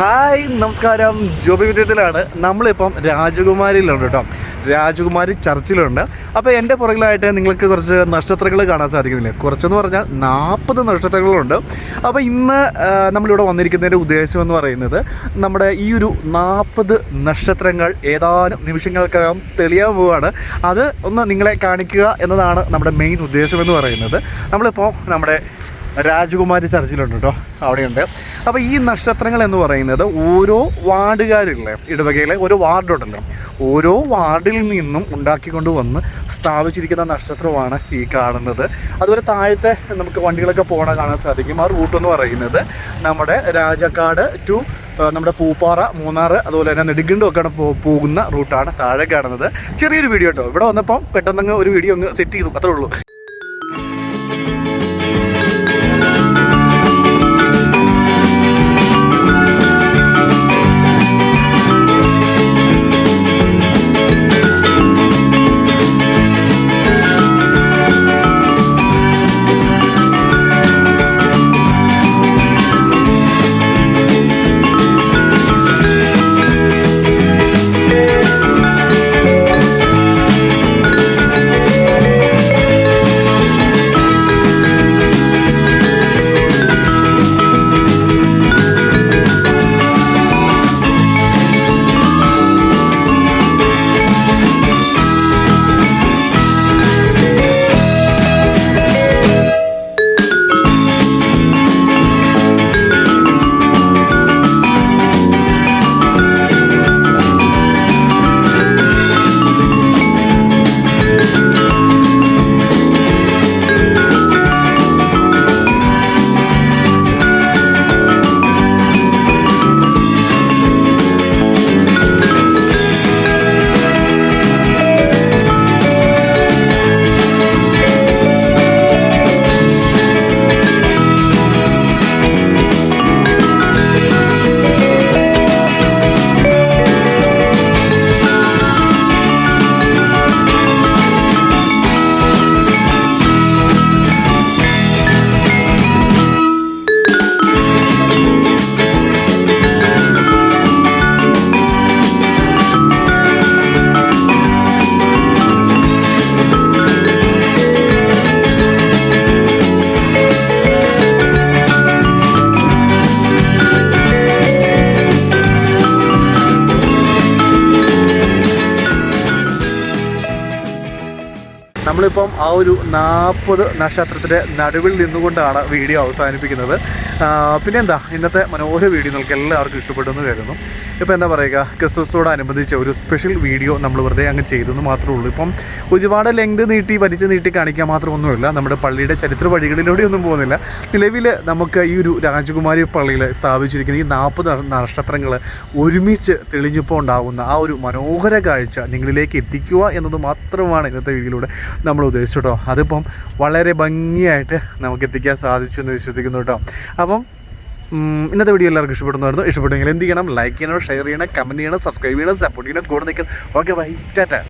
Hi നമസ്കാരം. ജോബി വിദ്യത്തിലാണ്. നമ്മളിപ്പം രാജകുമാരിയിലുണ്ട് കേട്ടോ. രാജകുമാരി ചർച്ചിലുണ്ട്. അപ്പോൾ എന്റെ പുറകിലായിട്ട് നിങ്ങൾക്ക് കുറച്ച് നക്ഷത്രങ്ങൾ കാണാൻ സാധിക്കുന്നില്ല? കുറച്ചെന്ന് പറഞ്ഞാൽ നാൽപ്പത് നക്ഷത്രങ്ങളുണ്ട്. അപ്പോൾ ഇന്ന് നമ്മളിവിടെ വന്നിരിക്കുന്നതിന്റെ ഉദ്ദേശം എന്ന് പറയുന്നത് നമ്മുടെ ഈ ഒരു നാൽപ്പത് നക്ഷത്രങ്ങൾ ഏതാനും നിമിഷങ്ങൾക്കകം തെളിയാൻ പോവുകയാണ് അത് ഒന്ന് നിങ്ങളെ കാണിക്കുക എന്നതാണ് നമ്മുടെ മെയിൻ ഉദ്ദേശം എന്ന് പറയുന്നത്. നമ്മളിപ്പോൾ നമ്മുടെ രാജകുമാരി ചർച്ചിലുണ്ട് കേട്ടോ. അവിടെയുണ്ട്. അപ്പോൾ ഈ നക്ഷത്രങ്ങൾ എന്ന് പറയുന്നത് ഓരോ വാർഡുകാരില്ലേ ഇടവകയിലെ ഓരോ വാർഡുണ്ടല്ലോ ഓരോ വാർഡിൽ നിന്നും ഉണ്ടാക്കിക്കൊണ്ട് വന്ന് സ്ഥാപിച്ചിരിക്കുന്ന നക്ഷത്രമാണ് ഈ കാണുന്നത്. അതുപോലെ താഴത്തെ നമുക്ക് വണ്ടികളൊക്കെ പോകണ കാണാൻ സാധിക്കും. ആ റൂട്ട് എന്ന് പറയുന്നത് നമ്മുടെ രാജക്കാട് ടു നമ്മുടെ പൂപ്പാറ മൂന്നാർ അതുപോലെ തന്നെ നെടുങ്കണ്ടം ഒക്കെ പോ- പോകുന്ന റൂട്ടാണ് താഴെ കാണുന്നത്. ചെറിയൊരു വീഡിയോ കേട്ടോ. ഇവിടെ വന്നപ്പം പെട്ടെന്ന് ഒരു വീഡിയോ ഒന്ന് സെറ്റ് ചെയ്തു. അത്രേ ഉള്ളൂ. നമ്മളിപ്പം ആ ഒരു നാൽപ്പത് നക്ഷത്രത്തിന്റെ നടുവിൽ നിന്നുകൊണ്ടാണ് വീഡിയോ അവസാനിപ്പിക്കുന്നത്. പിന്നെ പിന്നെന്താ ഇന്നത്തെ മനോഹര വീഡിയോ നിങ്ങൾക്ക് എല്ലാവർക്കും ഇഷ്ടപ്പെട്ടെന്ന് കരുതുന്നു. ഇപ്പോൾ എന്താ പറയുക ക്രിസ്മസോടനുബന്ധിച്ച ഒരു സ്പെഷ്യൽ വീഡിയോ നമ്മൾ വെറുതെ അങ്ങ് ചെയ്തെന്ന് മാത്രമേ ഉള്ളൂ. ഇപ്പം ഒരുപാട് ലെങ്ത് നീട്ടി വലിച്ചു നീട്ടി കാണിക്കാൻ മാത്രമൊന്നുമില്ല. നമ്മുടെ പള്ളിയുടെ ചരിത്ര വഴികളിലൂടെ ഒന്നും പോകുന്നില്ല. നിലവിൽ നമുക്ക് ഈ ഒരു രാജകുമാരി പള്ളിയിൽ സ്ഥാപിച്ചിരിക്കുന്ന ഈ നാൽപ്പത് നക്ഷത്രങ്ങൾ ഒരുമിച്ച് തെളിഞ്ഞപ്പോൾ ഉണ്ടാകുന്ന ആ ഒരു മനോഹര കാഴ്ച നിങ്ങളിലേക്ക് എത്തിക്കുക എന്നത് മാത്രമാണ് ഇന്നത്തെ വീഡിയോയിലൂടെ നമ്മൾ ഉദ്ദേശിച്ചു കേട്ടോ അതിപ്പം വളരെ ഭംഗിയായിട്ട് നമുക്ക് എത്തിക്കാൻ സാധിച്ചു എന്ന് വിശ്വസിക്കുന്നു കേട്ടോ അപ്പം ഇന്നത്തെ വീഡിയോ എല്ലാവർക്കും ഇഷ്ടപ്പെടുന്നതായിരുന്നു. ഇഷ്ടപ്പെട്ടെങ്കിൽ എന്ത് ചെയ്യണം? ലൈക്ക് ചെയ്യണം ഷെയർ ചെയ്യണം കമന്റ് ചെയ്യണം സബ്സ്ക്രൈബ് ചെയ്യണം സപ്പോർട്ട് ചെയ്യണം. കൂടെ നിൽക്കണം. Okay bye Tata